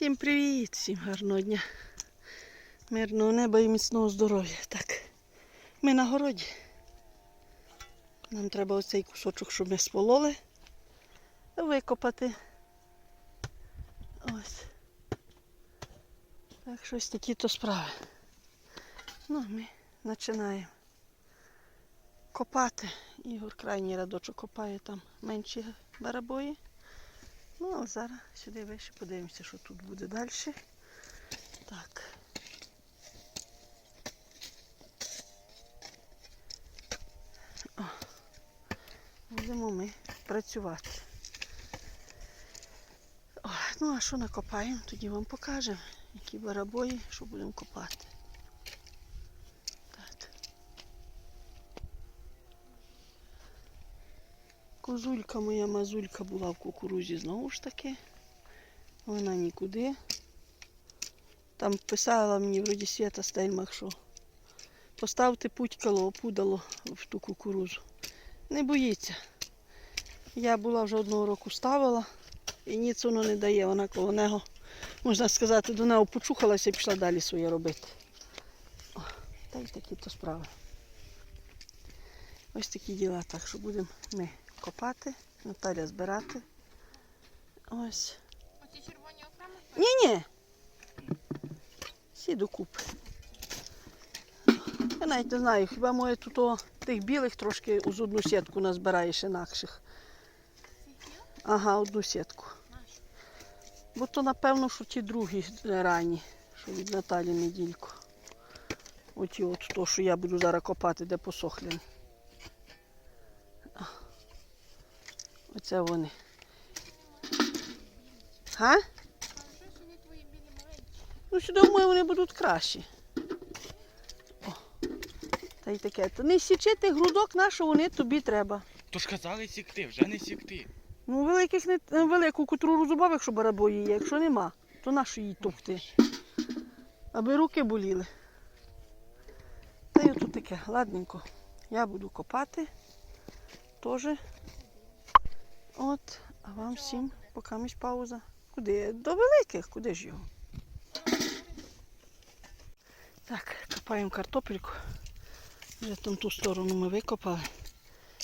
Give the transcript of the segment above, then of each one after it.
Всім привіт, всім гарного дня. Мирного неба і міцного здоров'я. Так, ми на городі. Нам треба оцей кусочок, щоб ми спололи, викопати. Ось. Так, щось такі то справи. Ну, ми починаємо копати. Ігор крайній рядочок копає там менші барабої. Ну, а зараз сюди вище подивимося, що тут буде далі. Так. О, будемо ми працювати. О, ну, а що накопаємо, тоді вам покажемо, які барабої, що будемо копати. Козулька моя мазулька була в кукурузі знову ж таки. Вона нікуди. Там писала мені вроді Свята Стельмах, що поставте путькало, опудало в ту кукурузу. Не боїться. Я була вже одного року ставила і ніц воно не дає. Вона коло нього, можна сказати, до нього почухалася і пішла далі своє робити. О, та й такі то справи. Ось такі діла. Так що будемо ми копати, Наталя збирати. Ось. Оці червоні окремо? Ні-ні. Всі докупи. Я навіть не знаю, хіба моє тут о, тих білих трошки з одну сітку назбираєш інакших. Ага, одну сітку. Бо то напевно, що ті другі ранні, що від Наталі недільку. Оті от то, що я буду зараз копати, де посохлені. Оце вони. Га? Що? Ну, сюди, думаю, вони будуть кращі. О, та й таке. То не січити грудок нашу, вони тобі треба. То ж казали сікти, вже не сікти. Ну, великих не велику котру розубав, якщо барабої є. Якщо нема, то нашу її товкти. Аби руки боліли. Та й отут таке, ладненько. Я буду копати. Теж. От, а вам всім поки місь пауза. Куди? До великих, куди ж його? Так, копаємо картопельку. Вже там ту сторону ми викопали.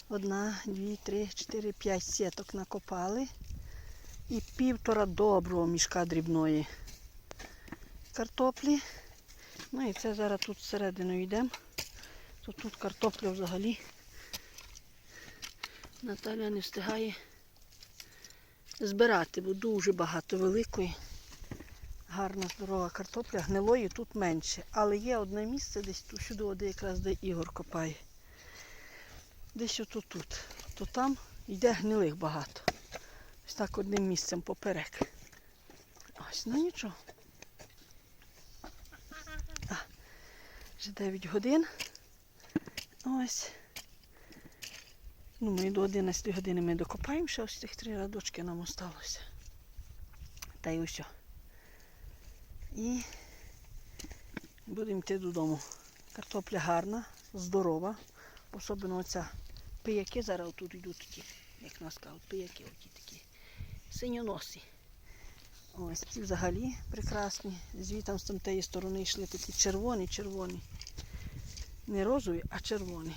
Одна, дві, три, чотири, п'ять сіток накопали. І півтора доброго мішка дрібної картоплі. Ну і це зараз тут всередину йдемо. То тут картопля взагалі. Наталя не встигає збирати, бо дуже багато великої. Гарна здорова картопля, гнилої тут менше. Але є одне місце десь тут сюди, де якраз де Ігор копає. Десь отут тут. То там йде гнилих багато. Ось так одним місцем поперек. Ось, ну нічого. А, вже 9 годин. Ось. Ну, ми до 11 години ми докопаємо, ще ось цих три радочки нам осталося. Та й ось. І будемо йти додому. Картопля гарна, здорова. Особливо оця пияки зараз тут йдуть як нас кажуть, пияки оті такі синьоносі. Ось ці взагалі прекрасні. Звітом з тієї сторони йшли такі червоні, червоні. Не розові, а червоні.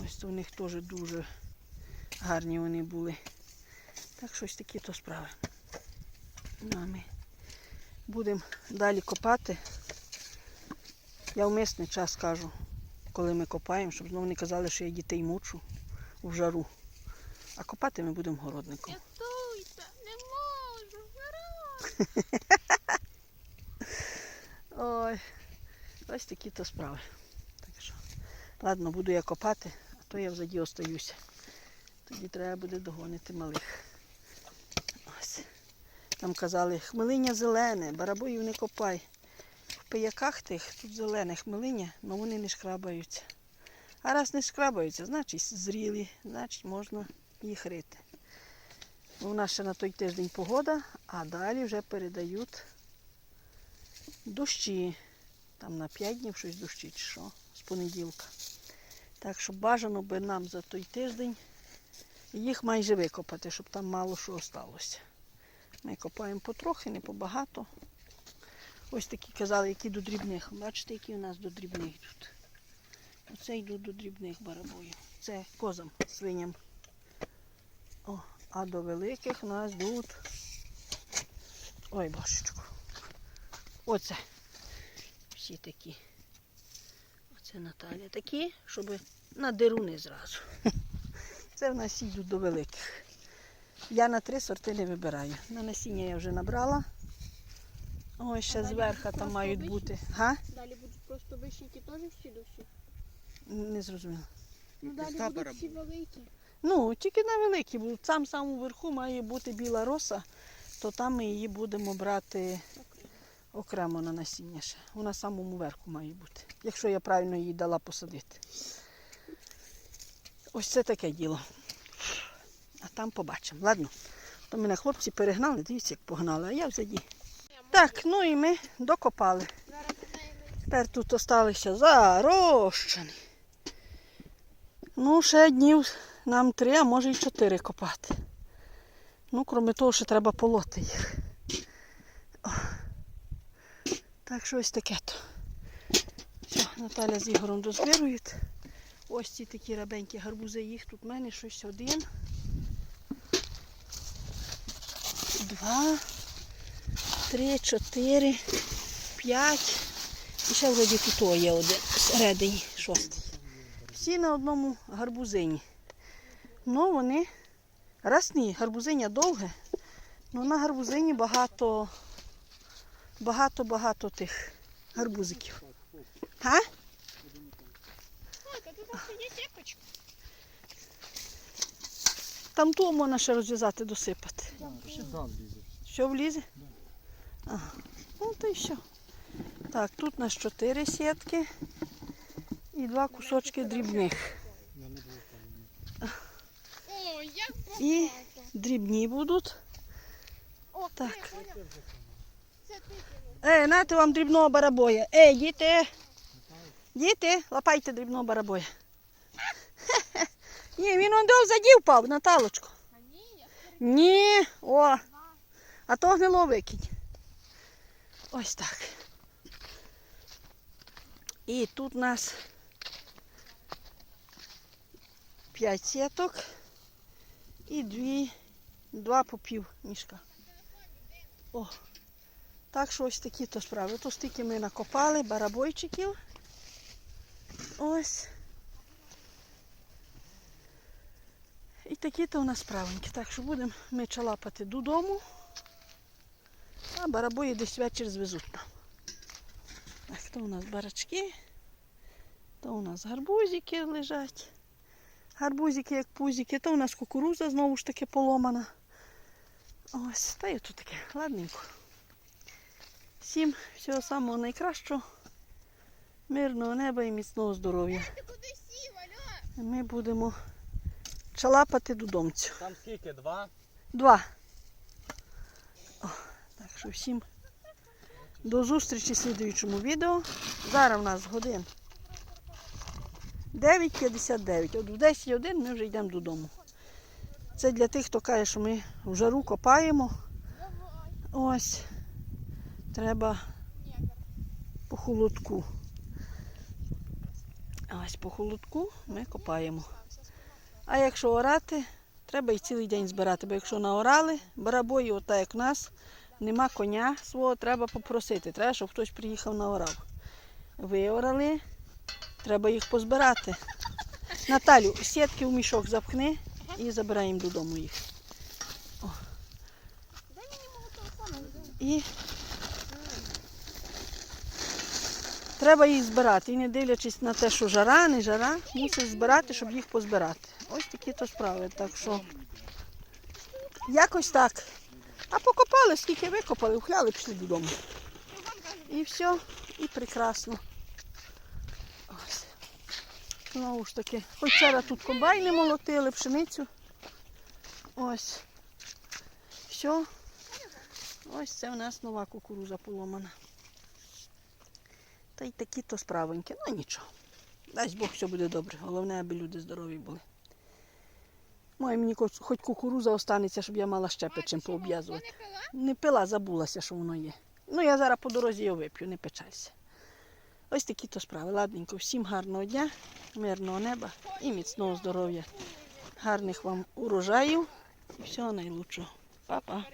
Ось у них теж дуже гарні вони були. Так щось такі то справи. Ну, а ми будемо далі копати. Я в мисний час кажу, коли ми копаємо, щоб знову не казали, що я дітей мучу в жару. А копати ми будемо городником. Рятуйте, не можу, Ой, ось такі то справи. Так що, ладно, буду я копати, то я взаді остаюся. Тоді треба буде догонити малих. Ось. Нам казали, хмелиня зелене, барабоїв не копай. В пияках тих тут зелене хмелиня, але вони не шкрабаються. А раз не шкрабаються, значить зрілі, значить можна їх рити. У нас ще на той тиждень погода, а далі вже передають дощі. Там на 5 днів щось дощі чи що, з понеділка. Так що бажано би нам за той тиждень їх майже викопати, щоб там мало що осталося. Ми копаємо потрохи, не побагато. Ось такі казали, які до дрібних. Бачите, які у нас до дрібних йдуть. Оце йдуть до дрібних барабоїв. Це козам, свиням. О, а до великих у нас йдуть. Ой, божечку. Оце. Всі такі. Оце Наталя. Такі, щоб на деруни зразу. Це в нас йдуть до великих. Я на три сорти не вибираю. На насіння я вже набрала. Ось ще зверху там мають бути. Га? Далі будуть просто вишеньки теж всі до всі. Не зрозуміла. Ну далі будуть всі великі. Ну, тільки на великі будуть. Там сам вверху має бути біла роса, то там ми її будемо брати окремо на насіння ще. Вона самому верху має бути. Якщо я правильно її дала посадити. Ось це таке діло. А там побачимо. Ладно. То мене хлопці перегнали, дивіться, як погнали, а я взаді. Так, ну і ми докопали. Тепер тут залишилися зарощені. Ну, ще днів нам три, а може й чотири копати. Ну, крім того, що треба полоти їх. Так що ось таке то. Все, Наталя з Ігорем дозбирують. Ось ці такі рабенькі гарбузи, їх тут в мене щось один. Два, три, чотири, п'ять. І ще вроді тут є один всередині, шостий. Всі на одному гарбузині. Ну, вони росні, гарбузиня довге. Ну на гарбузині багато, багато-багато тих гарбузиків. Сіпочка. Там ту можна ще розв'язати, досипати. Що влізе? Ага. Ну, то й що. Так, тут у нас чотири сітки і два кусочки дрібних. І дрібні будуть. Так. Е, нате вам дрібного барабоя. Ей, діти. Діти, лапайте дрібного барабоя. Ні, він он до взаді впав, Наталочко. А ні, о, а то гнило викинь. Ось так. І тут у нас п'ять сіток і дві, два по пів мішка. О, так що ось такі то справи. То стільки ми накопали барабойчиків. Ось. І такі то у нас справенькі. Так що будемо ми чалапати додому, а барабої десь вечір звезуть нам. Так, то у нас барачки, то у нас гарбузики лежать. Гарбузики як пузики, то у нас кукуруза знову ж таки поломана. Ось, та й тут таке, ладненько. Всім всього самого найкращого, мирного неба і міцного здоров'я. Ми будемо чалапати додомцю. Там скільки? Два? Два. О, так що всім до зустрічі в слідуючому відео. Зараз у нас годин 9.59. От в 10.1 ми вже йдемо додому. Це для тих, хто каже, що ми в жару копаємо. Ось. Треба по холодку. Ось по холодку ми копаємо. А якщо орати, треба і цілий день збирати, бо якщо наорали, барабої, ота як нас, нема коня свого, треба попросити. Треба, щоб хтось приїхав наорав. Виорали, треба їх позбирати. Наталю, сітки в мішок запхни і забираємо додому їх. мого. І треба їх збирати. І не дивлячись на те, що жара, не жара, мусиш збирати, щоб їх позбирати. Ось такі то справи. Так що якось так. А покопали, скільки викопали, ухляли, пішли додому. І все, і прекрасно. Ось. Знову ж таки, хоч вчора тут комбайни молотили, пшеницю. Ось. Все. Ось це у нас нова кукуруза поломана. Та й такі то справенькі. Ну нічого. Дасть Бог все буде добре. Головне, аби люди здорові були. Моє мені хоч, кукуруза останеться, щоб я мала ще печем пообв'язувати. Не пила? Не пила, забулася, що воно є. Ну, я зараз по дорозі його вип'ю, не печалься. Ось такі то справи. Ладненько, всім гарного дня, мирного неба і міцного здоров'я. Гарних вам урожаїв і всього найлучшого. Па-па.